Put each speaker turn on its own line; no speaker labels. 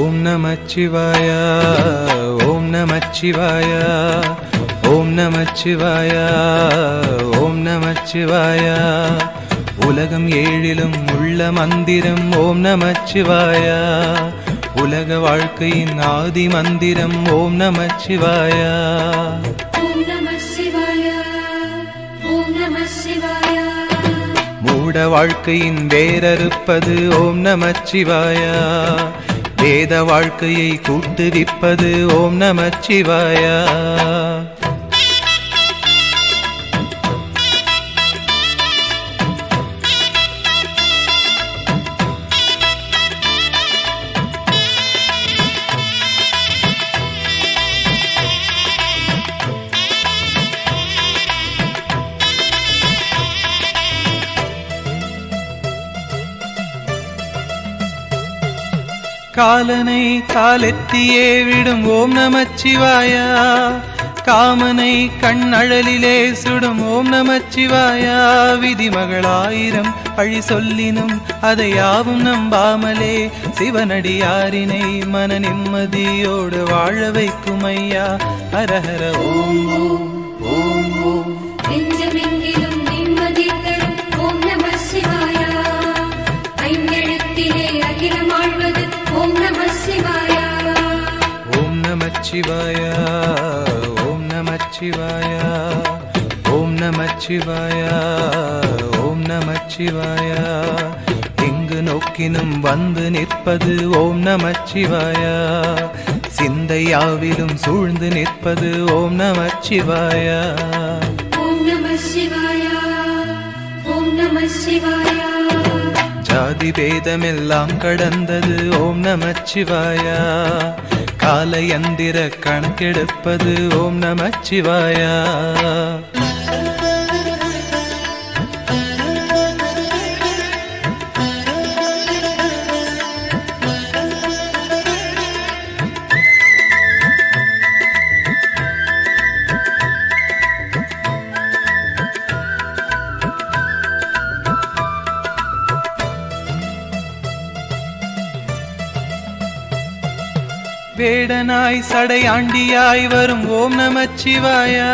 ஓம் நம சிவாயா ஓம் நம சிவாயா ஓம் நம சிவாயா ஓம் நம சிவாயா. உலகம் ஏழிலும் உள்ள மந்திரம் ஓம் நம சிவாயா. உலக வாழ்க்கையின் ஆதி மந்திரம் ஓம்
நம சிவாயா.
மூட வாழ்க்கையின் வேறறுப்பது ஓம் நம சிவாயா. வேத வாழ்க்கையை கூட்டுவிப்பது ஓம் நமச்சிவாய காலனை காலெத்தியே விடும் ஓம் நமச்சிவாயா காமனை கண்ணழலிலே சுடும் ஓம் நமச்சிவாய விதிமகளாயிரம் அழி சொல்லினும் அதை யாவும் நம்பாமலே சிவனடியாரினை மன நிம்மதியோடு வாழ வைக்கும் ஐயா ஹரஹர ஓம் ஓம். ஓம் ஓம்
நெஞ்சமெங்கிலும் நிம்மதி
நமச்சிவாய. ஓம் நமச்சிவாய. ஓம் நமச்சிவாய. ஓம் நமச்சிவாய. எங்கு நோக்கினும் வந்து நிற்பது ஓம் நமச்சிவாய. சிந்தையாவிலும் சூழ்ந்து நிற்பது ஓம் நமச்சிவாய.
ஓம் நம சிவாய ஓம் நம சிவாய
ஜாதி பேதமெல்லாம் கடந்தது ஓம் நமச்சிவாயா. காலயந்திர கணக்கெடுப்பது ஓம் நமச்சிவாய. வேடனாய் சடையாண்டியாய் வரும் ஓம் நமச்சிவாயா